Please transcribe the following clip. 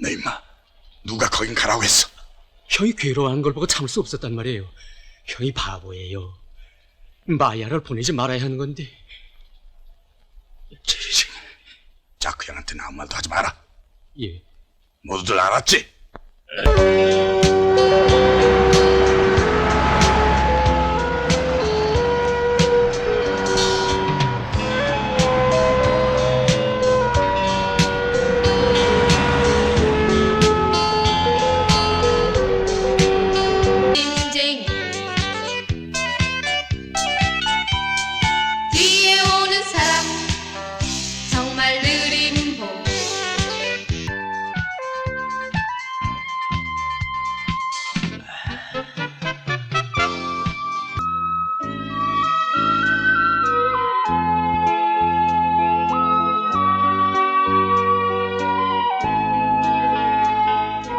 너 임마 누가 거긴 가라고 했어. 형이 괴로워하는 걸 보고 참을 수 없었단 말이에요. 형이 바보예요. 마야를 보내지 말아야 하는 건데. 지식. 자크 그 형한테는 아무 말도 하지 마라. 예. 모두들 알았지? 네.